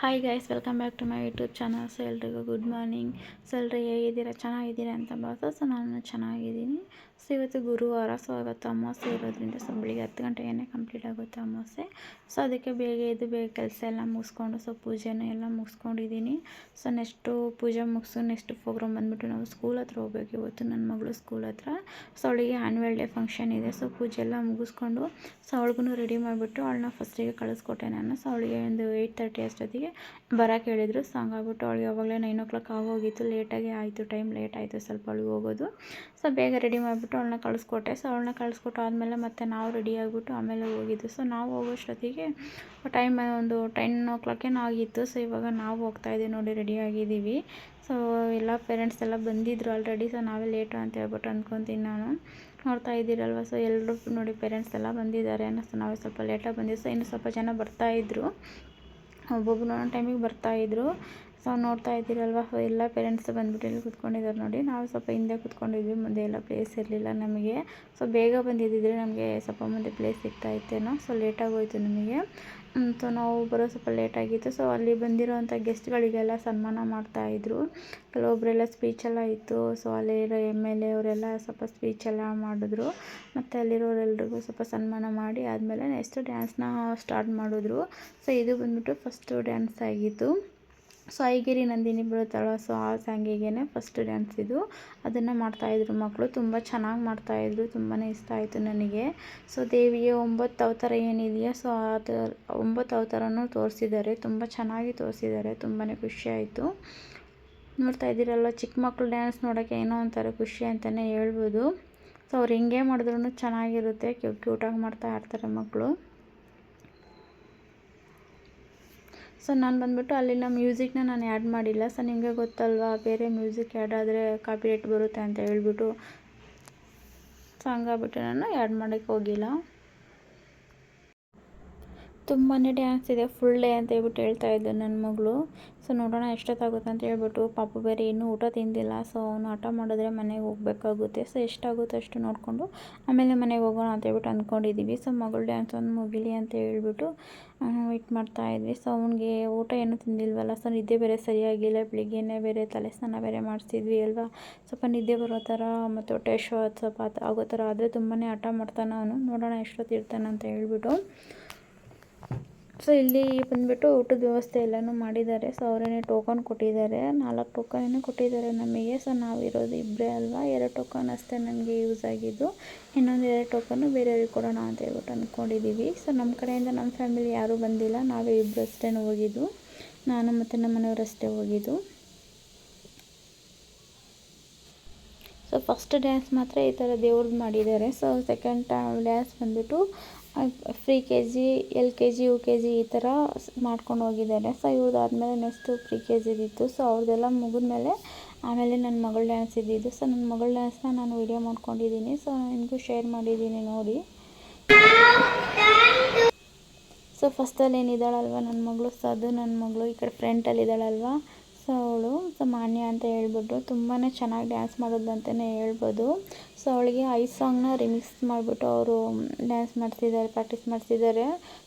Hi guys welcome back to my YouTube channel so ಎಲ್ರಿಗೂ good morning so ಎಲ್ರು ಹೇಗಿದ್ದೀರಾ? ಚೆನ್ನಾಗಿದ್ದೀರಾ ಅಂತ ಭಾವಿಸೋ ಸೊ ನಾನು ಚೆನ್ನಾಗಿದ್ದೀನಿ. ಸೊ ಇವತ್ತು ಗುರುವಾರ ಸೊ ಇವತ್ತು ಅಮಾವಾಸ್ಯೆ ಇರೋದ್ರಿಂದ ಸೊ ಬೆಳಿಗ್ಗೆ ಹತ್ತು ಗಂಟೆಗೇ ಕಂಪ್ಲೀಟ್ ಆಗುತ್ತೆ ಅಮಾವಾಸ್ಯೆ. ಸೊ ಅದಕ್ಕೆ ಬೇಗ ಎದ್ದು ಬೇಗ ಕೆಲಸ ಎಲ್ಲ ಮುಗಿಸ್ಕೊಂಡು ಸೊ ಪೂಜೆನ ಎಲ್ಲ ಮುಗಿಸ್ಕೊಂಡಿದ್ದೀನಿ. ಸೊ ನೆಕ್ಸ್ಟು ಪೂಜೆ ಮುಗಿಸು ನೆಕ್ಸ್ಟ್ ಪ್ರೋಗ್ರಾಮ್ ಬಂದುಬಿಟ್ಟು ನಾವು ಸ್ಕೂಲ್ ಹತ್ರ ಹೋಗ್ಬೇಕು. ಇವತ್ತು ನನ್ನ ಮಗಳು ಸ್ಕೂಲ್ ಹತ್ರ. ಸೊ ಅವಳಿಗೆ ಆ್ಯನ್ಯುವಲ್ ಡೇ ಫಂಕ್ಷನ್ ಇದೆ. ಸೊ ಪೂಜೆ ಎಲ್ಲ ಮುಗಿಸ್ಕೊಂಡು ಸೊ ಅವಳಿಗೂ ರೆಡಿ ಮಾಡಿಬಿಟ್ಟು, ಅವಳನ್ನ ಫಸ್ಟಿಗೆ ಕಳಿಸ್ಕೊಟ್ಟೆ ನಾನು. ಸೊ ಅವಳಿಗೆ ಒಂದು ಏಯ್ಟ್ ತರ್ಟಿ ಅಷ್ಟೊತ್ತಿಗೆ ಬರೋಕೆ ಹೇಳಿದ್ರು ಸಾಂಗ್ ಆಗಿಬಿಟ್ಟು ಅವಳಿಗೆ ಅವಾಗಲೇ ನೈನ್ ಓ ಕ್ಲಾಕ್ ಆಗೋಗಿತ್ತು ಲೇಟಾಗಿ ಆಯಿತು ಟೈಮ್ ಲೇಟ್ ಆಯಿತು ಸ್ವಲ್ಪ ಅವಳಿಗೆ ಹೋಗೋದು. ಸೊ ಬೇಗ ರೆಡಿ ಮಾಡಿಬಿಟ್ಟು ಅವಳನ್ನ ಕಳಿಸ್ಕೊಟ್ಟೆ. ಸೊ ಅವಳನ್ನ ಕಳಿಸ್ಕೊಟ್ಟು ಆದಮೇಲೆ ಮತ್ತೆ ನಾವು ರೆಡಿ ಆಗಿಬಿಟ್ಟು ಆಮೇಲೆ ಹೋಗಿದ್ದು. ಸೊ ನಾವು ಹೋಗೋಷ್ಟೊತ್ತಿಗೆ ಟೈಮ್ ಒಂದು ಟೆನ್ ಓ ಕ್ಲಾಕೇನೋ ಆಗಿತ್ತು. ಸೊ ಇವಾಗ ನಾವು ಹೋಗ್ತಾಯಿದ್ದೀವಿ ನೋಡಿ ರೆಡಿ ಆಗಿದ್ದೀವಿ. ಸೊ ಎಲ್ಲ ಪೇರೆಂಟ್ಸ್ ಎಲ್ಲ ಬಂದಿದ್ದರು ಆಲ್ರೆಡಿ ಸೊ ನಾವೇ ಲೇಟು ಅಂತ ಹೇಳ್ಬಿಟ್ಟು ಅಂದ್ಕೊತೀನಿ ನಾನು. ನೋಡ್ತಾ ಇದ್ದೀರಲ್ವ? ಸೊ ಎಲ್ಲರೂ ನೋಡಿ ಪೇರೆಂಟ್ಸ್ ಎಲ್ಲ ಬಂದಿದ್ದಾರೆ ಸೊ ನಾವೇ ಸ್ವಲ್ಪ ಲೇಟಾಗಿ ಬಂದಿದ್ದು ಸೊ ಇನ್ನೂ ಸ್ವಲ್ಪ ಜನ ಬರ್ತಾಯಿದ್ರು ಒಬ್ಬೊಬ್ರು ಒಂದೊಂದು ಟೈಮಿಗೆ ಬರ್ತಾಯಿದ್ರು ಸೊ ನೋಡ್ತಾ ಇದ್ದೀರಲ್ವ? ಎಲ್ಲ ಪೇರೆಂಟ್ಸ್ ಬಂದ್ಬಿಟ್ಟು ಇಲ್ಲಿ ಕುತ್ಕೊಂಡಿದ್ದಾರೆ ನೋಡಿ. ನಾವು ಸ್ವಲ್ಪ ಹಿಂದೆ ಕುತ್ಕೊಂಡಿದ್ವಿ, ಮುಂದೆ ಎಲ್ಲ ಪ್ಲೇಸ್ ಇರಲಿಲ್ಲ ನಮಗೆ. ಸೊ ಬೇಗ ಬಂದಿದ್ದಿದ್ರೆ ನಮಗೆ ಸ್ವಲ್ಪ ಮುಂದೆ ಪ್ಲೇಸ್ ಸಿಗ್ತಾ ಇತ್ತೇನೋ. ಸೊ ಲೇಟಾಗಿ ಹೋಯಿತು ನಮಗೆ. ಸೊ ನಾವು ಬರೋ ಸ್ವಲ್ಪ ಲೇಟಾಗಿತ್ತು ಸೊ ಅಲ್ಲಿ ಬಂದಿರೋವಂಥ ಗೆಸ್ಟ್ಗಳಿಗೆಲ್ಲ ಸನ್ಮಾನ ಮಾಡ್ತಾಯಿದ್ರು ಕೆಲವೊಬ್ಬರೆಲ್ಲ ಸ್ಪೀಚೆಲ್ಲ ಇತ್ತು. ಸೊ ಅಲ್ಲಿರೋ ಎಂ ಎಲ್ ಎ ಅವರೆಲ್ಲ ಸ್ವಲ್ಪ ಸ್ಪೀಚೆಲ್ಲ ಮಾಡಿದ್ರು. ಮತ್ತು ಅಲ್ಲಿರೋರೆಲ್ಲರಿಗೂ ಸ್ವಲ್ಪ ಸನ್ಮಾನ ಮಾಡಿ ಆದಮೇಲೆ ನೆಕ್ಸ್ಟು ಡ್ಯಾನ್ಸ್ನ ಸ್ಟಾರ್ಟ್ ಮಾಡಿದ್ರು. ಸೊ ಇದು ಬಂದ್ಬಿಟ್ಟು ಫಸ್ಟು ಡ್ಯಾನ್ಸ್ ಆಗಿತ್ತು. ಸೊ ಐಗಿರಿ ನಂದಿನಿ ಬೀಳುತ್ತಾಳ ಸೊ ಆ ಸಾಂಗಿಗೆ ಫಸ್ಟ್ ಡ್ಯಾನ್ಸ್ ಇದು. ಅದನ್ನು ಮಾಡ್ತಾಯಿದ್ರು ಮಕ್ಕಳು ತುಂಬ ಚೆನ್ನಾಗಿ ಮಾಡ್ತಾಯಿದ್ರು ತುಂಬಾ ಇಷ್ಟ ಆಯಿತು ನನಗೆ. ಸೊ ದೇವಿಗೆ ಒಂಬತ್ತು ಅವತಾರ ಏನಿದೆಯಾ, ಸೊ ಅದು ಒಂಬತ್ತು ಅವತಾರನೂ ತೋರಿಸಿದ್ದಾರೆ. ತುಂಬ ಚೆನ್ನಾಗಿ ತೋರಿಸಿದ್ದಾರೆ ತುಂಬಾ ಖುಷಿ ಆಯಿತು. ನೋಡ್ತಾ ಇದ್ದೀರಲ್ಲ ಚಿಕ್ಕ ಮಕ್ಕಳು ಡ್ಯಾನ್ಸ್ ನೋಡೋಕ್ಕೆ ಏನೋ ಒಂಥರ ಖುಷಿ ಅಂತಲೇ ಹೇಳ್ಬೋದು. ಸೊ ಅವ್ರು ಹೆಂಗೆ ಮಾಡಿದ್ರೂ ಚೆನ್ನಾಗಿರುತ್ತೆ, ಕ್ಯೂ ಕ್ಯೂಟಾಗಿ ಮಾಡ್ತಾ ಇರ್ತಾರೆ ಮಕ್ಕಳು ಸೊ ನಾನು ಬಂದುಬಿಟ್ಟು ಅಲ್ಲಿನ ಮ್ಯೂಸಿಕ್ನ ನಾನು ಆ್ಯಡ್ ಮಾಡಿಲ್ಲ. ಸೊ ನಿಮಗೆ ಗೊತ್ತಲ್ವಾ, ಬೇರೆ ಮ್ಯೂಸಿಕ್ ಆ್ಯಡ್ ಆದರೆ ಕಾಪಿರೇಟ್ ಬರುತ್ತೆ ಅಂತ ಹೇಳ್ಬಿಟ್ಟು. ಸೊ ಹಂಗಾಗ್ಬಿಟ್ಟು ನಾನು ಆ್ಯಡ್ ಮಾಡೋಕ್ಕೆ ಹೋಗಿಲ್ಲ. ತುಂಬಾ ಡ್ಯಾನ್ಸ್ ಇದೆ ಫುಲ್ ಡೇ ಅಂತ ಹೇಳ್ಬಿಟ್ಟು ಹೇಳ್ತಾ ಇದ್ದೆ ನನ್ನ ಮಗಳು. ಸೊ ನೋಡೋಣ ಎಷ್ಟೊತ್ತಾಗುತ್ತೆ ಅಂತ ಹೇಳ್ಬಿಟ್ಟು ಪಾಪು ಬೇರೆ ಇನ್ನೂ ಊಟ ತಿಂದಿಲ್ಲ. ಸೊ ಅವನು ಹಠ ಮಾಡಿದ್ರೆ ಮನೆಗೆ ಹೋಗ್ಬೇಕಾಗುತ್ತೆ. ಸೊ ಎಷ್ಟಾಗುತ್ತೆ ಅಷ್ಟು ನೋಡಿಕೊಂಡು ಆಮೇಲೆ ಮನೆಗೆ ಹೋಗೋಣ ಅಂತ ಹೇಳ್ಬಿಟ್ಟು ಅಂದ್ಕೊಂಡಿದ್ದೀವಿ. ಸೊ ಮಗಳು ಡ್ಯಾನ್ಸ್ ಒಂದು ಮುಗಿಲಿ ಅಂತ ಹೇಳ್ಬಿಟ್ಟು ವೆಯ್ಟ್ ಮಾಡ್ತಾ ಇದ್ವಿ. ಸೊ ಅವನಿಗೆ ಊಟ ಏನೂ ತಿಂದಿಲ್ವಲ್ಲ. ಸೊ ನಿದ್ದೆ ಬೇರೆ ಸರಿಯಾಗಿಲ್ಲ. ಬೆಳಿಗ್ಗೆನೇ ಬೇರೆ ತಲೆ ಸ್ನಾನ ಬೇರೆ ಮಾಡಿಸಿದ್ವಿ ಅಲ್ವಾ? ಸ್ವಲ್ಪ ನಿದ್ದೆ ಬರೋ ಥರ ಮತ್ತು ಹೊಟ್ಟೆ ಶೋ ಸ್ವಲ್ಪ ಆಗೋ ಥರ ಆದರೆ ತುಂಬಾ ಹಠ ಮಾಡ್ತಾನೆ ಅವನು. ನೋಡೋಣ ಎಷ್ಟೊತ್ತಿರ್ತಾನೆ ಅಂತ ಹೇಳ್ಬಿಟ್ಟು. ಸೊ ಇಲ್ಲಿ ಬಂದುಬಿಟ್ಟು ಊಟದ ವ್ಯವಸ್ಥೆ ಎಲ್ಲನೂ ಮಾಡಿದ್ದಾರೆ. ಸೊ ಅವರೇನೆ ಟೋಕನ್ ಕೊಟ್ಟಿದ್ದಾರೆ. ನಾಲ್ಕು ಟೋಕನ್ ಕೊಟ್ಟಿದ್ದಾರೆ ನಮಗೆ. ಸೊ ನಾವಿರೋದು ಇಬ್ಬರೇ ಅಲ್ವಾ? ಎರಡು ಟೋಕನ್ ಅಷ್ಟೇ ನನಗೆ ಯೂಸ್ ಆಗಿದ್ದು. ಇನ್ನೊಂದು ಎರಡು ಟೋಕನ್ನು ಬೇರೆಯವ್ರಿಗೆ ಕೊಡೋಣ ಅಂತ ಹೇಳ್ಬಿಟ್ಟು ಅಂದ್ಕೊಂಡಿದ್ದೀವಿ ಸೊ ನಮ್ಮ ಕಡೆಯಿಂದ ನಮ್ಮ ಫ್ಯಾಮಿಲಿ ಯಾರೂ ಬಂದಿಲ್ಲ. ನಾವೇ ಇಬ್ಬರು ಅಷ್ಟೇ ಹೋಗಿದ್ದು. ನಾನು ಮತ್ತು ನಮ್ಮ ಮನೆಯವರಷ್ಟೇ ಹೋಗಿದ್ದು. ಸೊ ಫಸ್ಟ್ ಡ್ಯಾನ್ಸ್ ಮಾತ್ರ ಈ ಥರ ದೇವ್ರದ್ದು ಮಾಡಿದ್ದಾರೆ. ಸೊ ಸೆಕೆಂಡ್ ಡ್ಯಾನ್ಸ್ ಬಂದುಬಿಟ್ಟು pre K G L K G U K G ಈ ಥರ ಮಾಡ್ಕೊಂಡು ಹೋಗಿದ್ದಾರೆ. ಸೊ ಇವ್ರದ್ದಾದ್ಮೇಲೆ ನೆಕ್ಸ್ಟು ಫ್ರೀ ಕೆ ಜಿದಿತ್ತು ಸೊ ಅವ್ರದ್ದೆಲ್ಲ ಮುಗಿದ್ಮೇಲೆ ಆಮೇಲೆ ನನ್ನ ಮಗಳ ಡ್ಯಾನ್ಸ್ ಇದ್ದಿದ್ದು. ಸೊ ನನ್ನ ಮಗಳ ಡ್ಯಾನ್ಸ್ನ ನಾನು ವಿಡಿಯೋ ಮಾಡ್ಕೊಂಡಿದ್ದೀನಿ. ಸೊ ನಿಮಗೂ ಶೇರ್ ಮಾಡಿದ್ದೀನಿ ನೋಡಿ. ಸೊ ಫಸ್ಟಲ್ಲಿ ಏನಿದ್ದಾಳಲ್ವ ನನ್ನ ಮಗಳು? ಸೊ ಅದು ನನ್ನ ಮಗಳು. ಈ ಕಡೆ ಫ್ರೆಂಟಲ್ಲಿ ಇದ್ದಾಳಲ್ವ? ಸೊ ಅವಳು ಸೊ ಮಾನ್ಯ ಅಂತ ಹೇಳ್ಬಿಟ್ಟು ತುಂಬಾ ಚೆನ್ನಾಗಿ ಡ್ಯಾನ್ಸ್ ಮಾಡೋದು ಅಂತಲೇ ಹೇಳ್ಬೋದು. ಸೊ ಅವಳಿಗೆ ಐ ಸಾಂಗ್ನ ರಿಮಿಕ್ಸ್ ಮಾಡಿಬಿಟ್ಟು ಅವರು ಡ್ಯಾನ್ಸ್ ಮಾಡ್ತಿದ್ದಾರೆ ಪ್ರಾಕ್ಟೀಸ್ ಮಾಡ್ತಿದ್ದಾರೆ.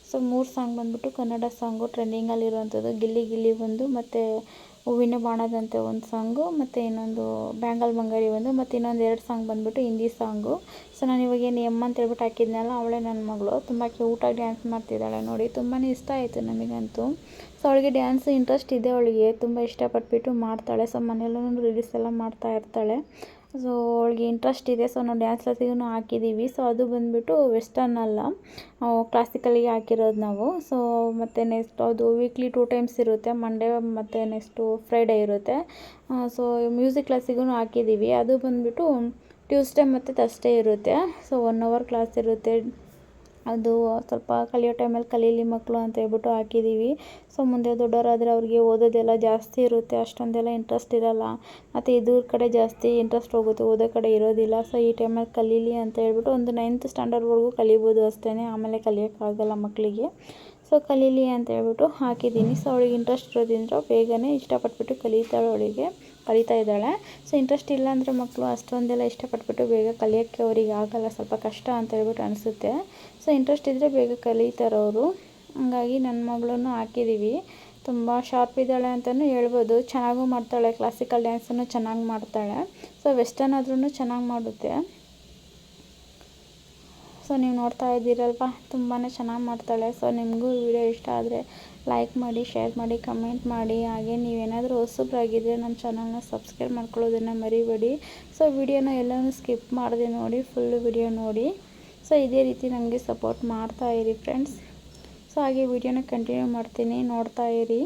ಸೊ ಮೂರು ಸಾಂಗ್ ಬಂದ್ಬಿಟ್ಟು ಕನ್ನಡ ಸಾಂಗು ಟ್ರೆಂಡಿಂಗಲ್ಲಿರುವಂಥದ್ದು ಗಿಲ್ಲಿ ಗಿಲ್ಲಿ ಒಂದು ಮತ್ತು ಹೂವಿನ ಬಾಣದಂತೆ ಒಂದು ಸಾಂಗು ಮತ್ತು ಇನ್ನೊಂದು ಬ್ಯಾಂಗಲ್ ಬಂಗಾರಿ ಒಂದು ಮತ್ತು ಇನ್ನೊಂದು ಎರಡು ಸಾಂಗ್ ಬಂದ್ಬಿಟ್ಟು ಹಿಂದಿ ಸಾಂಗು. ಸೊ ನಾನು ಇವಾಗ ಏನು ಎಂ ಅಂತ ಹೇಳ್ಬಿಟ್ಟು ಹಾಕಿದ್ನಲ್ಲ, ಅವಳೇ ನನ್ನ ಮಗಳು. ತುಂಬ ಕ್ಯೂಟಾಗಿ ಡ್ಯಾನ್ಸ್ ಮಾಡ್ತಿದ್ದಾಳೆ ನೋಡಿ. ತುಂಬಾ ಇಷ್ಟ ಆಯಿತು ನಮಗಂತೂ. ಸೊ ಅವಳಿಗೆ ಡ್ಯಾನ್ಸ್ ಇಂಟ್ರೆಸ್ಟ್ ಇದೆ ಅವಳಿಗೆ. ತುಂಬ ಇಷ್ಟಪಟ್ಬಿಟ್ಟು ಮಾಡ್ತಾಳೆ. ಸೊ ಮನೆಯಲ್ಲೂ ರೀಲ್ಸ್ ಎಲ್ಲ ಮಾಡ್ತಾ ಇರ್ತಾಳೆ. ಸೊ ಅವಳಿಗೆ ಇಂಟ್ರೆಸ್ಟ್ ಇದೆ. ಸೊ ನಾವು ಡ್ಯಾನ್ಸ್ ಕ್ಲಾಸಿಗೂ ಹಾಕಿದ್ದೀವಿ ಸೊ ಅದು ಬಂದುಬಿಟ್ಟು ವೆಸ್ಟರ್ನ್ ಅಲ್ಲ. ಕ್ಲಾಸಿಕಲಿಗೆ ಹಾಕಿರೋದು ನಾವು. ಸೊ ಮತ್ತು ನೆಕ್ಸ್ಟ್ ಅದು ವೀಕ್ಲಿ ಟೂ ಟೈಮ್ಸ್ ಇರುತ್ತೆ. ಮಂಡೇ ಮತ್ತು ನೆಕ್ಸ್ಟು ಫ್ರೈಡೇ ಇರುತ್ತೆ. ಸೊ ಮ್ಯೂಸಿಕ್ ಕ್ಲಾಸಿಗೂ ಹಾಕಿದ್ದೀವಿ ಅದು ಬಂದುಬಿಟ್ಟು ಟ್ಯೂಸ್ಡೇ ಮತ್ತು ತರ್ಸ್ಡೇ ಇರುತ್ತೆ. ಸೊ ಒನ್ ಅವರ್ ಕ್ಲಾಸ್ ಇರುತ್ತೆ. ಅದು ಸ್ವಲ್ಪ ಕಲಿಯೋ ಟೈಮಲ್ಲಿ ಕಲೀಲಿ ಮಕ್ಕಳು ಅಂತ ಹೇಳ್ಬಿಟ್ಟು ಹಾಕಿದ್ದೀವಿ ಸೊ ಮುಂದೆ ದೊಡ್ಡವರಾದರೆ ಅವ್ರಿಗೆ ಓದೋದೆಲ್ಲ ಜಾಸ್ತಿ ಇರುತ್ತೆ. ಅಷ್ಟೊಂದೆಲ್ಲ ಇಂಟ್ರೆಸ್ಟ್ ಇರೋಲ್ಲ. ಮತ್ತು ಇದ್ರ ಕಡೆ ಜಾಸ್ತಿ ಇಂಟ್ರೆಸ್ಟ್ ಹೋಗುತ್ತೆ. ಓದೋ ಕಡೆ ಇರೋದಿಲ್ಲ. ಸೊ ಈ ಟೈಮಲ್ಲಿ ಕಲೀಲಿ ಅಂತ ಹೇಳ್ಬಿಟ್ಟು ಒಂದು ನೈನ್ತ್ ಸ್ಟ್ಯಾಂಡರ್ಡ್ವರೆಗೂ ಕಲಿಬೋದು ಅಷ್ಟೇ ಆಮೇಲೆ ಕಲಿಯೋಕ್ಕಾಗಲ್ಲ ಮಕ್ಕಳಿಗೆ ಸೊ ಕಲೀಲಿ ಅಂತ ಹೇಳ್ಬಿಟ್ಟು ಹಾಕಿದ್ದೀನಿ ಸೊ ಅವಳಿಗೆ ಇಂಟ್ರೆಸ್ಟ್ ಇರೋದ್ರಿಂದ ಬೇಗನೆ ಇಷ್ಟಪಟ್ಬಿಟ್ಟು ಕಲಿತಾಳೆ ಅವಳಿಗೆ. ಕಲಿತಾ ಇದ್ದಾಳೆ. ಸೊ ಇಂಟ್ರೆಸ್ಟ್ ಇಲ್ಲ ಅಂದರೆ ಮಕ್ಕಳು ಅಷ್ಟೊಂದೆಲ್ಲ ಇಷ್ಟಪಟ್ಬಿಟ್ಟು ಬೇಗ ಕಲಿಯೋಕ್ಕೆ ಅವರಿಗೆ ಆಗಲ್ಲ. ಸ್ವಲ್ಪ ಕಷ್ಟ ಅಂತ ಹೇಳ್ಬಿಟ್ಟು ಅನಿಸುತ್ತೆ. ಸೊ ಇಂಟ್ರೆಸ್ಟ್ ಇದ್ದರೆ ಬೇಗ ಕಲಿತಾರೆ ಅವರು ಹಂಗಾಗಿ ನನ್ನ ಮಗಳನ್ನು ಹಾಕಿದ್ದೀವಿ ತುಂಬ ಶಾರ್ಪ್ ಇದ್ದಾಳೆ ಅಂತಲೂ ಹೇಳ್ಬೋದು. ಚೆನ್ನಾಗೂ ಮಾಡ್ತಾಳೆ ಕ್ಲಾಸಿಕಲ್ ಡ್ಯಾನ್ಸನ್ನು ಚೆನ್ನಾಗಿ ಮಾಡ್ತಾಳೆ. ಸೊ ವೆಸ್ಟರ್ನ್ ಆದ್ರೂ ಚೆನ್ನಾಗಿ ಮಾಡುತ್ತೆ. ಸೊ ನೀವು ನೋಡ್ತಾ ಇದ್ದೀರಲ್ವ? ತುಂಬಾ ಚೆನ್ನಾಗಿ ಮಾಡ್ತಾಳೆ. ಸೊ ನಿಮಗೂ ವಿಡಿಯೋ ಇಷ್ಟ ಆದರೆ ಲೈಕ್ ಮಾಡಿ ಶೇರ್ ಮಾಡಿ ಕಮೆಂಟ್ ಮಾಡಿ. ಹಾಗೆ ನೀವೇನಾದರೂ ಹೊಸಬ್ರಾಗಿದ್ದರೆ ನಮ್ಮ ಚಾನಲ್ನ ಸಬ್ಸ್ಕ್ರೈಬ್ ಮಾಡ್ಕೊಳ್ಳೋದನ್ನು ಮರಿಬೇಡಿ. ಸೊ ವಿಡಿಯೋನ ಎಲ್ಲನೂ ಸ್ಕಿಪ್ ಮಾಡದೆ ನೋಡಿ ಫುಲ್ಲು ವಿಡಿಯೋ ನೋಡಿ. ಸೊ ಇದೇ ರೀತಿ ನಮಗೆ ಸಪೋರ್ಟ್ ಮಾಡ್ತಾ ಇರಿ ಫ್ರೆಂಡ್ಸ್ ಸೊ ಹಾಗೆ ವಿಡಿಯೋನ ಕಂಟಿನ್ಯೂ ಮಾಡ್ತೀನಿ. ನೋಡ್ತಾ ಇರಿ.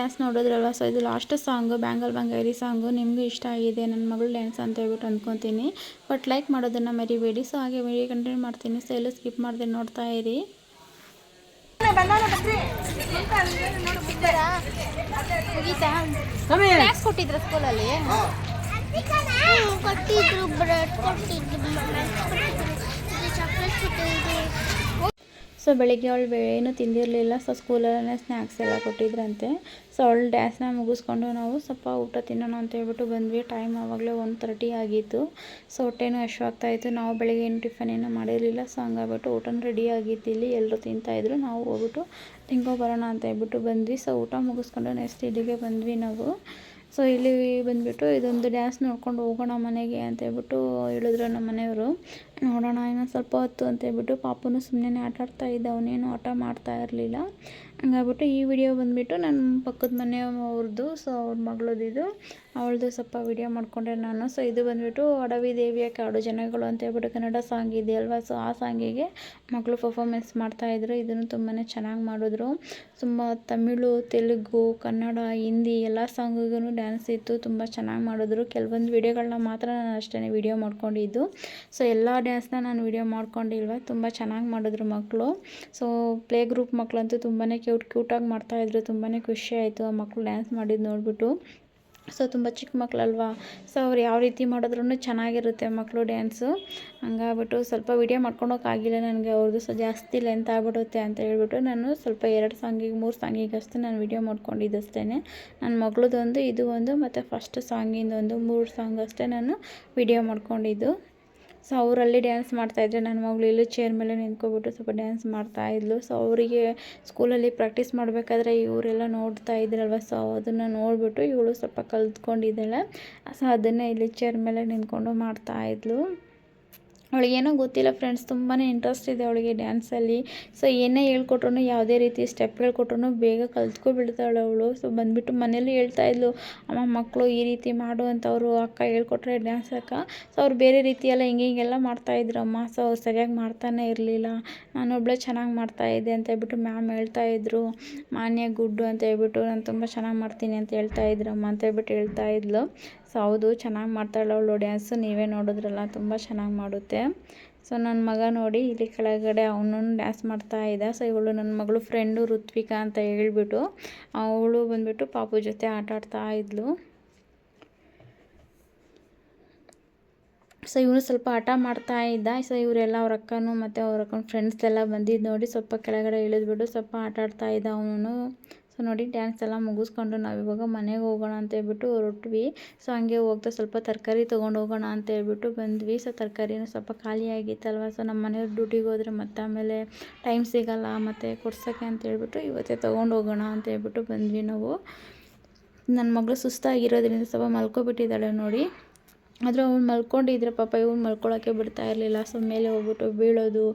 ಡ್ಯಾನ್ಸ್ ನೋಡಿದ್ರಲ್ವ? ಸೊ ಇದು last song bangle Bangari song ನಿಮಗೂ ಇಷ್ಟ ಆಗಿದೆ. ನನ್ನ ಮಗಳು ಡ್ಯಾನ್ಸ್ ಅಂತ ಹೇಳ್ಬಿಟ್ಟು ಅಂದ್ಕೊತೀನಿ. ಬಟ್ ಲೈಕ್ ಮಾಡೋದನ್ನು ಮರಿಬೇಡಿ. ಸೊ ಹಾಗೆ ವಿಡಿಯೋ ಕಂಟಿನ್ಯೂ ಮಾಡ್ತೀನಿ. ಸೊ ಎಲ್ಲೂ ಸ್ಕಿಪ್ ಮಾಡಿದೆ ನೋಡ್ತಾ ಇರಿ. ಮುಗೀತಾ ಸ್ನ್ಯಾಕ್ಸ್ ಕೊಟ್ಟಿದ್ರ ಸ್ಕೂಲಲ್ಲಿ ಕೊಟ್ಟಿದ್ರು ಬ್ರೆಡ್ ಕೊಟ್ಟಿದ್ರು ಚಾಕ್ಲೇಟ್ ಕೊಟ್ಟಿದ್ರು ಸೊ ಬೆಳಿಗ್ಗೆ ಅವಳು ಏನು ತಿಂದಿರಲಿಲ್ಲ. ಸೊ ಸ್ಕೂಲಲ್ಲೇ ಸ್ನ್ಯಾಕ್ಸ್ ಎಲ್ಲ ಕೊಟ್ಟಿದ್ರಂತೆ. ಸೊ ಅವಳು ಡ್ಯಾನ್ಸ್ನ ಮುಗಿಸ್ಕೊಂಡು ನಾವು ಸ್ವಲ್ಪ ಊಟ ತಿನ್ನೋಣ ಅಂತ ಹೇಳ್ಬಿಟ್ಟು ಬಂದ್ವಿ. ಟೈಮ್ ಆವಾಗಲೇ ಒನ್ ತರ್ಟಿ ಆಗಿತ್ತು. ಸೊ ಹೊಟ್ಟೆನೂ ಇತ್ತು. ನಾವು ಬೆಳಗ್ಗೆ ಏನು ಟಿಫನ್ ಏನೂ ಮಾಡಿರಲಿಲ್ಲ. ಸೊ ಹಂಗಾಗ್ಬಿಟ್ಟು ಊಟನೂ ರೆಡಿ ಆಗಿತ್ತು. ಇಲ್ಲಿ ಎಲ್ಲರೂ ತಿಂತಾಯಿದ್ರು ನಾವು ಹೋಗ್ಬಿಟ್ಟು ತಿನ್ಕೊ ಬರೋಣ ಅಂತ ಹೇಳ್ಬಿಟ್ಟು ಬಂದ್ವಿ. ಸೊ ಊಟ ಮುಗಿಸ್ಕೊಂಡು ನೆಕ್ಸ್ಟ್ ಇಲ್ಲಿಗೆ ಬಂದ್ವಿ ನಾವು. ಸೊ ಇಲ್ಲಿ ಬಂದುಬಿಟ್ಟು ಇದೊಂದು ಡ್ಯಾನ್ಸ್ ನೋಡ್ಕೊಂಡು ಹೋಗೋಣ ಮನೆಗೆ ಅಂತ ಹೇಳ್ಬಿಟ್ಟು ಹೇಳಿದ್ರು ನಮ್ಮ ಮನೆಯವರು. ನೋಡೋಣ, ಇನ್ನೊಂದು ಸ್ವಲ್ಪ ಹೊತ್ತು ಅಂತ ಹೇಳ್ಬಿಟ್ಟು ಪಾಪನು ಸುಮ್ಮನೆ ಆಟಾಡ್ತಾ ಇದ್ದ. ಅವನೇನು ಆಟ ಮಾಡ್ತಾ ಇರಲಿಲ್ಲ. ಹಂಗಾಗ್ಬಿಟ್ಟು ಈ ವಿಡಿಯೋ ಬಂದುಬಿಟ್ಟು ನನ್ನ ಪಕ್ಕದ ಮನೆಯವ್ರದ್ದು ಸೊ ಅವ್ರ ಮಗಳದಿದು ಅವಳದು ಸ್ವಲ್ಪ ವಿಡಿಯೋ ಮಾಡಿಕೊಂಡೆ ನಾನು. ಸೊ ಇದು ಬಂದುಬಿಟ್ಟು ಅಡವಿ ದೇವಿಯ ಕಾಡು. ಜನಗಳು ಅಂತ ಹೇಳ್ಬಿಟ್ಟು ಕನ್ನಡ ಸಾಂಗ್ ಇದೆ ಅಲ್ವಾ? ಸೊ ಆ ಸಾಂಗಿಗೆ ಮಕ್ಕಳು ಪರ್ಫಾಮೆನ್ಸ್ ಮಾಡ್ತಾಯಿದ್ರು ಇದನ್ನು ತುಂಬಾ ಚೆನ್ನಾಗಿ ಮಾಡಿದ್ರು. ತುಂಬ ತಮಿಳು, ತೆಲುಗು, ಕನ್ನಡ, ಹಿಂದಿ ಎಲ್ಲ ಸಾಂಗಿಗೂ ಡ್ಯಾನ್ಸ್ ಇತ್ತು. ತುಂಬ ಚೆನ್ನಾಗಿ ಮಾಡಿದ್ರು. ಕೆಲವೊಂದು ವಿಡಿಯೋಗಳನ್ನ ಮಾತ್ರ ನಾನು ಅಷ್ಟೇ ವಿಡಿಯೋ ಮಾಡ್ಕೊಂಡಿದ್ದು. ಸೊ ಎಲ್ಲ ಡ್ಯಾನ್ಸ್ನ ನಾನು ವಿಡಿಯೋ ಮಾಡ್ಕೊಂಡಿಲ್ವ ತುಂಬ ಚೆನ್ನಾಗಿ ಮಾಡಿದ್ರು ಮಕ್ಕಳು ಸೊ ಪ್ಲೇ ಗ್ರೂಪ್ ಮಕ್ಕಳಂತೂ ತುಂಬಾ ಕ್ಯೂಟ್ ಕ್ಯೂಟಾಗಿ ಮಾಡ್ತಾಯಿದ್ರು ತುಂಬಾ ಖುಷಿ ಆಯಿತು ಆ ಮಕ್ಕಳು ಡ್ಯಾನ್ಸ್ ಮಾಡಿದ್ದು ನೋಡಿಬಿಟ್ಟು. ಸೊ ತುಂಬ ಚಿಕ್ಕ ಮಕ್ಕಳಲ್ವಾ ಸೊ ಅವ್ರು ಯಾವ ರೀತಿ ಮಾಡಿದ್ರೂ ಚೆನ್ನಾಗಿರುತ್ತೆ ಮಕ್ಕಳು ಡ್ಯಾನ್ಸು. ಹಂಗಾಗ್ಬಿಟ್ಟು ಸ್ವಲ್ಪ ವಿಡಿಯೋ ಮಾಡ್ಕೊಳೋಕ್ಕಾಗಿಲ್ಲ ನನಗೆ, ಅವ್ರದ್ದು ಸೊ ಜಾಸ್ತಿ ಲೆಂತ್ ಆಗ್ಬಿಡುತ್ತೆ ಅಂತ ಹೇಳ್ಬಿಟ್ಟು ನಾನು ಸ್ವಲ್ಪ ಎರಡು ಸಾಂಗಿಗೆ, ಮೂರು ಸಾಂಗಿಗೆ ಅಷ್ಟೇ ನಾನು ವಿಡಿಯೋ ಮಾಡ್ಕೊಂಡಿದ್ದಷ್ಟೇ ನನ್ನ ಮಗಳದೊಂದು, ಇದು ಒಂದು, ಮತ್ತು ಫಸ್ಟ್ ಸಾಂಗಿಂದೊಂದು, ಮೂರು ಸಾಂಗ್ ಅಷ್ಟೇ ನಾನು ವಿಡಿಯೋ ಮಾಡ್ಕೊಂಡಿದ್ದು. ಸೊ ಅವರಲ್ಲಿ ಡ್ಯಾನ್ಸ್ ಮಾಡ್ತಾಯಿದ್ರೆ ನನ್ನ ಮಗಳು ಇಲ್ಲಿ ಚೇರ್ ಮೇಲೆ ನಿಂತ್ಕೊಬಿಟ್ಟು ಸ್ವಲ್ಪ ಡ್ಯಾನ್ಸ್ ಮಾಡ್ತಾಯಿದ್ಲು ಸೊ ಅವರಿಗೆ ಸ್ಕೂಲಲ್ಲಿ ಪ್ರಾಕ್ಟೀಸ್ ಮಾಡಬೇಕಾದ್ರೆ ಇವರೆಲ್ಲ ನೋಡ್ತಾ ಇದ್ರಲ್ವ? ಸೊ ಅದನ್ನು ನೋಡಿಬಿಟ್ಟು ಇವಳು ಸ್ವಲ್ಪ ಕಲ್ತ್ಕೊಂಡಿದ್ದಾಳೆ. ಸೊ ಅದನ್ನೇ ಇಲ್ಲಿ ಚೇರ್ ಮೇಲೆ ನಿಂತ್ಕೊಂಡು ಮಾಡ್ತಾಯಿದ್ಲು ಅವಳಿಗೇನೋ ಗೊತ್ತಿಲ್ಲ ಫ್ರೆಂಡ್ಸ್ ತುಂಬಾ ಇಂಟ್ರೆಸ್ಟ್ ಇದೆ ಅವಳಿಗೆ ಡ್ಯಾನ್ಸಲ್ಲಿ ಸೊ ಏನೇ ಹೇಳ್ಕೊಟ್ರು ಯಾವುದೇ ರೀತಿ ಸ್ಟೆಪ್ ಹೇಳ್ಕೊಟ್ರು ಬೇಗ ಕಲ್ತ್ಕೊಬಿಡ್ತಾಳೆ ಅವಳು. ಸೊ ಬಂದುಬಿಟ್ಟು ಮನೇಲಿ ಹೇಳ್ತಾಯಿದ್ಲು ಅಮ್ಮ ಮಕ್ಕಳು ಈ ರೀತಿ ಮಾಡು ಅಂತ ಅವರು ಅಕ್ಕ ಹೇಳ್ಕೊಟ್ರೆ ಡ್ಯಾನ್ಸ್ ಅಕ್ಕ. ಸೊ ಅವ್ರು ಬೇರೆ ರೀತಿಯೆಲ್ಲ ಹಿಂಗೆ ಹಿಂಗೆಲ್ಲ ಮಾಡ್ತಾಯಿದ್ರಮ್ಮ ಸೊ ಅವ್ರು ಸರಿಯಾಗಿ ಮಾಡ್ತಾನೆ ಇರಲಿಲ್ಲ. ನಾನೊಬ್ಬಳೇ ಚೆನ್ನಾಗಿ ಮಾಡ್ತಾಯಿದ್ದೆ ಅಂತ ಹೇಳ್ಬಿಟ್ಟು ಮ್ಯಾಮ್ ಹೇಳ್ತಾಯಿದ್ರು ಮಾನ್ಯ, ಗುಡ್ಡು ಅಂತ ಹೇಳ್ಬಿಟ್ಟು, ನಾನು ತುಂಬ ಚೆನ್ನಾಗಿ ಮಾಡ್ತೀನಿ ಅಂತ ಹೇಳ್ತಾ ಇದ್ರಮ್ಮ ಅಂತ ಹೇಳ್ಬಿಟ್ಟು ಹೇಳ್ತಾ ಇದ್ಲು. ಸೊ ಹೌದು, ಚೆನ್ನಾಗಿ ಮಾಡ್ತಾಳೆ ಅವಳು ಡ್ಯಾನ್ಸ್ ನೀವೇ ನೋಡಿದ್ರಲ್ಲ ತುಂಬ ಚೆನ್ನಾಗಿ ಮಾಡುತ್ತೆ. ಸೊ ನನ್ನ ಮಗ ನೋಡಿ ಇಲ್ಲಿ ಕೆಳಗಡೆ ಅವನು ಡ್ಯಾನ್ಸ್ ಮಾಡ್ತಾ ಇದ್ದ ಸೊ ಇವಳು ನನ್ನ ಮಗಳು ಫ್ರೆಂಡು ಋತ್ವಿಕಾ ಅಂತ ಹೇಳ್ಬಿಟ್ಟು ಅವಳು ಬಂದುಬಿಟ್ಟು ಪಾಪು ಜೊತೆ ಆಟ ಆಡ್ತಾ ಇದ್ಲು. ಸೊ ಇವನು ಸ್ವಲ್ಪ ಆಟ ಮಾಡ್ತಾ ಇದ್ದ. ಸೊ ಇವರೆಲ್ಲ ಅವ್ರ ಅಕ್ಕನೂ ಮತ್ತು ಅವ್ರ ಅಕ್ಕನ ಫ್ರೆಂಡ್ಸ್ ಎಲ್ಲ ಬಂದಿದ್ದು ನೋಡಿ ಸ್ವಲ್ಪ ಕೆಳಗಡೆ ಇಳಿದ್ಬಿಟ್ಟು ಸ್ವಲ್ಪ ಆಟ ಆಡ್ತಾ ಇದ್ದ ಅವನು. ಸೊ ನೋಡಿ ಡ್ಯಾನ್ಸ್ ಎಲ್ಲ ಮುಗಿಸ್ಕೊಂಡು ನಾವು ಇವಾಗ ಮನೆಗೆ ಹೋಗೋಣ ಅಂತ ಹೇಳ್ಬಿಟ್ಟು ಹೊರಟ್ವಿ. ಸೊ ಹಂಗೆ ಹೋಗ್ತಾ ಸ್ವಲ್ಪ ತರಕಾರಿ ತೊಗೊಂಡು ಹೋಗೋಣ ಅಂತ ಹೇಳ್ಬಿಟ್ಟು ಬಂದ್ವಿ. ಸೊ ತರಕಾರಿನೂ ಸ್ವಲ್ಪ ಖಾಲಿ ಆಗಿತ್ತಲ್ವ? ಸೊ ನಮ್ಮ ಮನೆಯವ್ರು ಡ್ಯೂಟಿಗೆ ಹೋದರೆ ಮತ್ತೆ ಆಮೇಲೆ ಟೈಮ್ ಸಿಗಲ್ಲ, ಮತ್ತು ಕೊಡ್ಸೋಕ್ಕೆ ಅಂತ ಹೇಳ್ಬಿಟ್ಟು ಇವತ್ತೇ ತೊಗೊಂಡು ಹೋಗೋಣ ಅಂತ ಹೇಳ್ಬಿಟ್ಟು ಬಂದ್ವಿ ನಾವು. ನನ್ನ ಮಗಳು ಸುಸ್ತಾಗಿರೋದ್ರಿಂದ ಸ್ವಲ್ಪ ಮಲ್ಕೊಬಿಟ್ಟಿದ್ದಾಳೆ ನೋಡಿ. ಆದರೆ ಅವ್ನು ಮಲ್ಕೊಂಡಿದ್ರೆ ಪಾಪ ಇವ್ನು ಮಲ್ಕೊಳ್ಳೋಕ್ಕೆ ಬಿಡ್ತಾ ಇರಲಿಲ್ಲ. ಸೊ ಮೇಲೆ ಹೋಗ್ಬಿಟ್ಟು ಬೀಳೋದು,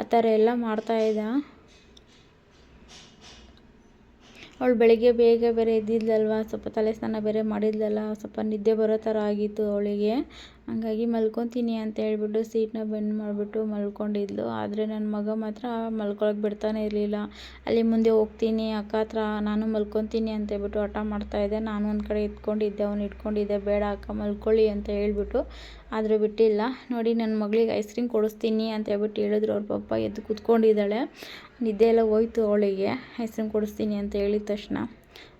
ಆ ಥರ ಎಲ್ಲ ಮಾಡ್ತಾಯಿದ್ದ ಅವಳು ಬೆಳಗ್ಗೆ ಬೇಗ ಬೇರೆ ಎದ್ದಿದ್ಲಲ್ವ, ಸ್ವಲ್ಪ ತಲೆ ಸ್ನಾನ ಬೇರೆ ಮಾಡಿದ್ಲಲ್ಲ, ಸ್ವಲ್ಪ ನಿದ್ದೆ ಬರೋ ಥರ ಆಗಿತ್ತು ಅವಳಿಗೆ. ಹಂಗಾಗಿ ಮಲ್ಕೊತೀನಿ ಅಂತ ಹೇಳ್ಬಿಟ್ಟು ಸೀಟನ್ನ ಬೆಂಡ್ ಮಾಡಿಬಿಟ್ಟು ಮಲ್ಕೊಂಡಿದ್ಲು. ಆದರೆ ನನ್ನ ಮಗ ಮಾತ್ರ ಮಲ್ಕೊಳಕ್ಕೆ ಬಿಡ್ತಾನೆ ಇರಲಿಲ್ಲ. ಅಲ್ಲಿ ಮುಂದೆ ಹೋಗ್ತೀನಿ, ಅಕ್ಕ ಹತ್ರ ನಾನು ಮಲ್ಕೊತೀನಿ ಅಂತ ಹೇಳ್ಬಿಟ್ಟು ಹಠ ಮಾಡ್ತಾಯಿದ್ದೆ ನಾನು ಒಂದು ಕಡೆ ಇಟ್ಕೊಂಡಿದ್ದೆ ಅವ್ನು ಇಟ್ಕೊಂಡಿದ್ದೆ. ಬೇಡ ಅಕ್ಕ, ಮಲ್ಕೊಳ್ಳಿ ಅಂತ ಹೇಳ್ಬಿಟ್ಟು ಆದರೂ ಬಿಟ್ಟಿಲ್ಲ. ನೋಡಿ ನನ್ನ ಮಗಳಿಗೆ ಐಸ್ ಕ್ರೀಮ್ ಕೊಡಿಸ್ತೀನಿ ಅಂತ ಹೇಳ್ಬಿಟ್ಟು ಹೇಳಿದ್ರು. ಅವ್ರ ಪಪ್ಪ ಎದ್ದು ಕೂತ್ಕೊಂಡಿದ್ದಾಳೆ. ನಿದ್ದೆ ಎಲ್ಲ ಹೋಯ್ತು ಅವಳಿಗೆ. ಐಸ್ ಕ್ರೀಮ್ ಕೊಡಿಸ್ತೀನಿ ಅಂತ ಹೇಳಿದ ತಕ್ಷಣ.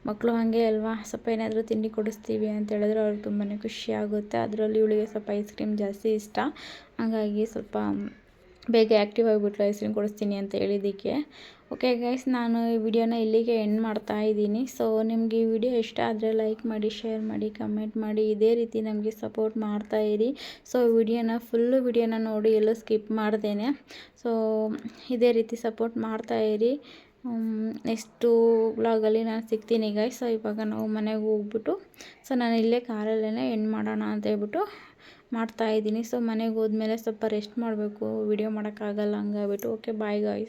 ಮಕ್ಕಳು ಹಾಗೆ ಅಲ್ವಾ? ಸ್ವಲ್ಪ ಏನಾದರೂ ತಿಂಡಿ ಕೊಡಿಸ್ತೀವಿ ಅಂತ ಹೇಳಿದ್ರೆ ಅವ್ರಿಗೆ ತುಂಬಾ ಖುಷಿ ಆಗುತ್ತೆ. ಅದರಲ್ಲಿ ಇವಳಿಗೆ ಸ್ವಲ್ಪ ಐಸ್ ಕ್ರೀಮ್ ಜಾಸ್ತಿ ಇಷ್ಟ. ಹಾಗಾಗಿ ಸ್ವಲ್ಪ ಬೇಗ ಆ್ಯಕ್ಟಿವ್ ಆಗಿಬಿಟ್ಲು ಐಸ್ ಕ್ರೀಮ್ ಕೊಡಿಸ್ತೀನಿ ಅಂತ ಹೇಳಿದ್ದಕ್ಕೆ. ಓಕೆ ಗೈಸ್ ನಾನು ಈ ವಿಡಿಯೋನ ಇಲ್ಲಿಗೆ ಎಂಡ್ ಮಾಡ್ತಾ ಇದ್ದೀನಿ. ಸೊ ನಿಮಗೆ ಈ ವಿಡಿಯೋ ಇಷ್ಟ ಆದರೆ ಲೈಕ್ ಮಾಡಿ ಶೇರ್ ಮಾಡಿ ಕಮೆಂಟ್ ಮಾಡಿ, ಇದೇ ರೀತಿ ನಮಗೆ ಸಪೋರ್ಟ್ ಮಾಡ್ತಾ ಇರಿ. ಸೊ ವಿಡಿಯೋನ ಫುಲ್ಲು ವಿಡಿಯೋನ ನೋಡಿ ಎಲ್ಲೂ ಸ್ಕಿಪ್ ಮಾಡ್ದೇನೆ. ಸೊ ಇದೇ ರೀತಿ ಸಪೋರ್ಟ್ ಮಾಡ್ತಾ ಇರಿ. ನೆಕ್ಸ್ಟು ವ್ಲಾಗಲ್ಲಿ ನಾನು ಸಿಗ್ತೀನಿ ಗೈಸ್ ಸೊ ಇವಾಗ ನಾವು ಮನೆಗೆ ಹೋಗ್ಬಿಟ್ಟು ಸೊ ನಾನು ಇಲ್ಲೇ ಕಾರಲ್ಲೇ ಎಂಡ್ ಮಾಡೋಣ ಅಂತ ಹೇಳ್ಬಿಟ್ಟು ಮಾಡ್ತಾಯಿದ್ದೀನಿ ಸೊ ಮನೆಗೆ ಹೋದ್ಮೇಲೆ ಸ್ವಲ್ಪ ರೆಸ್ಟ್ ಮಾಡಬೇಕು. ವಿಡಿಯೋ ಮಾಡೋಕ್ಕಾಗಲ್ಲ ಹಂಗಾಗ್ಬಿಟ್ಟು. Okay bye guys